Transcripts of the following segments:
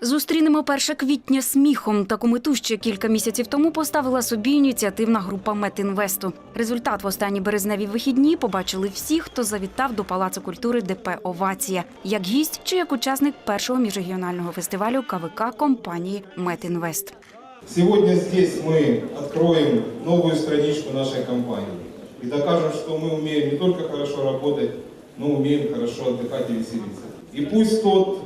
Зустрінемо 1 квітня сміхом. Таку мету ще кілька місяців тому поставила собі ініціативна група Метінвесту. Результат в останні березневі вихідні побачили всі, хто завітав до Палацу культури ДП Овація як гість чи як учасник першого міжрегіонального фестивалю КВК компанії Метінвест. Сегодня здесь мы откроем новую страничку нашей компании и докажем, что мы умеем не только хорошо работать, но умеем хорошо отдыхать и веселиться. И пусть тот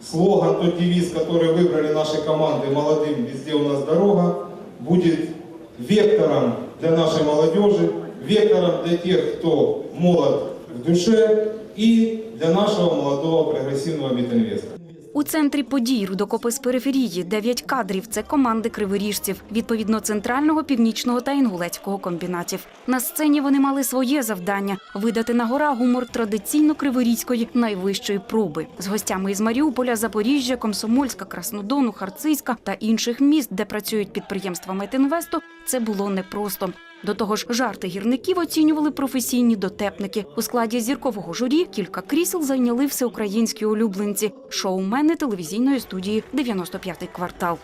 слоган, тот девиз, который выбрали наши команды «Молодым везде у нас дорога», будет вектором для нашей молодежи, вектором для тех, кто молод в душе и для нашего молодого прогрессивного Метинвеста. У центрі подій рудокопи з периферії. Дев'ять кадрів це команди криворіжців, відповідно центрального, північного та інгулецького комбінатів. На сцені вони мали своє завдання видати на гора гумор традиційно криворізької найвищої проби з гостями із Маріуполя, Запоріжжя, Комсомольська, Краснодону, Харцизька та інших міст, де працюють підприємства Метінвесту. Це було непросто. До того ж, жарти гірників оцінювали професійні дотепники. У складі зіркового журі кілька крісел зайняли всеукраїнські улюбленці шоумени телевізійної студії «95-й квартал.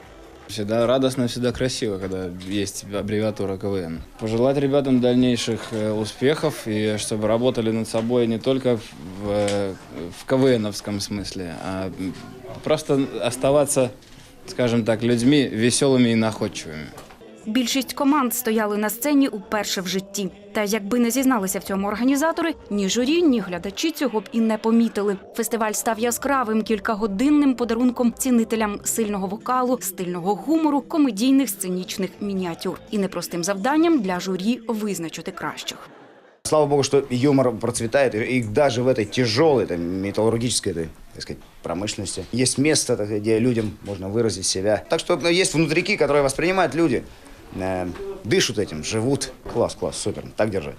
Всегда радостно, всегда красиво, когда есть аббревиатура КВН. Пожелать ребятам дальнейших э, успехов и чтобы работали над собой не только в, э, в КВНовском смысле, а м, просто оставаться, скажем так, людьми веселыми и находчивыми. Більшість команд стояли на сцені уперше в житті. Та якби не зізналися в цьому організатори, ні журі, ні глядачі цього б і не помітили. Фестиваль став яскравим кількагодинним подарунком цінителям сильного вокалу, стильного гумору, комедійних сценічних мініатюр і непростим завданням для журі визначити кращих. Слава богу, что юмор процветает, и и даже в этой тяжелой, этой металлургической, этой, так сказать, промышленности есть место, так сказать, где людям можно выразить себя. Так что ну, есть внутрики, которые воспринимают люди, э, дышат этим, живут. Класс, класс, супер, так держать.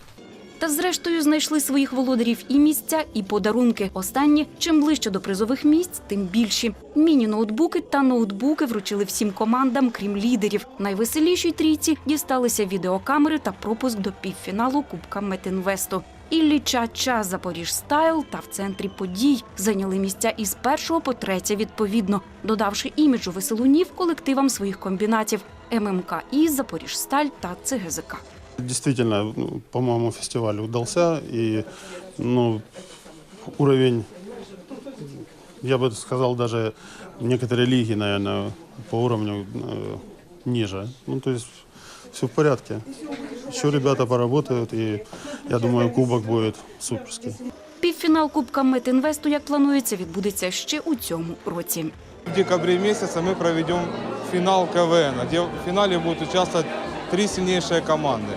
Та зрештою знайшли своїх володарів і місця, і подарунки. Останні чим ближче до призових місць, тим більші. Міні-ноутбуки та ноутбуки вручили всім командам, крім лідерів. Найвеселішій трійці дісталися відеокамери та пропуск до півфіналу Кубка Метінвесту. Іллі Ча-Ча, Запоріж Стайл та в центрі подій зайняли місця із першого по третє відповідно, додавши іміджу веселунів колективам своїх комбінатів ММК і Запоріж Сталь та ЦГЗК. Действительно, ну, по-моему, фестиваль удался, и ну, уровень, я бы сказал, даже некоторые лиги, наверное, по уровню э, ниже. Ну, то есть все в порядке. Еще ребята поработают, и я думаю, кубок будет суперский. Півфінал Кубка Метінвесту, як планується, відбудеться ще у цьому році. В декабре месяце мы проведем финал КВН, где в финале будут участвовать три сильнейшие команды.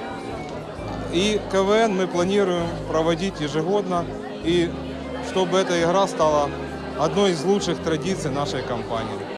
И КВН мы планируем проводить ежегодно, и чтобы эта игра стала одной из лучших традиций нашей компании.